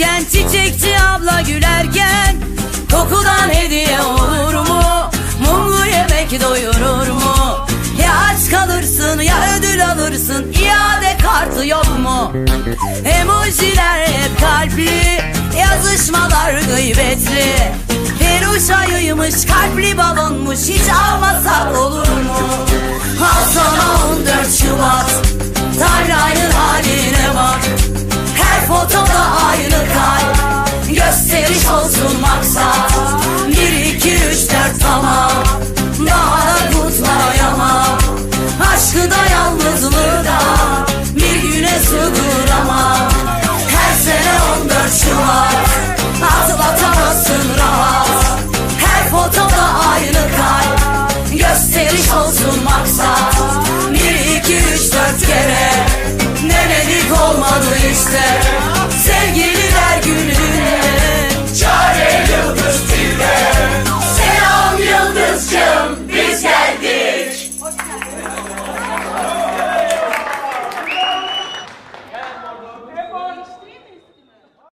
Delikken Çiçekçi abla gülerken Kokudan hediye olur mu? Mumlu yemek doyurur mu? Ya aç kalırsın ya ödül alırsın İade kartı yok mu? Emojiler hep kalpli Yazışmalar gıybetli Peruş ayıymış kalpli balonmuş Hiç almasak olur olsun maksat. Bir iki üç dört tamam. Daha da kutlayamam. Aşkı da yalnızlığı da Bir güne sığdıramam. Her sene on dört Şubat Atlatamazsın rahat. Her fotoda aynı kalp Gösteriş olsun maksat. Bir iki üç dört kere Ne dedik olmadı işte.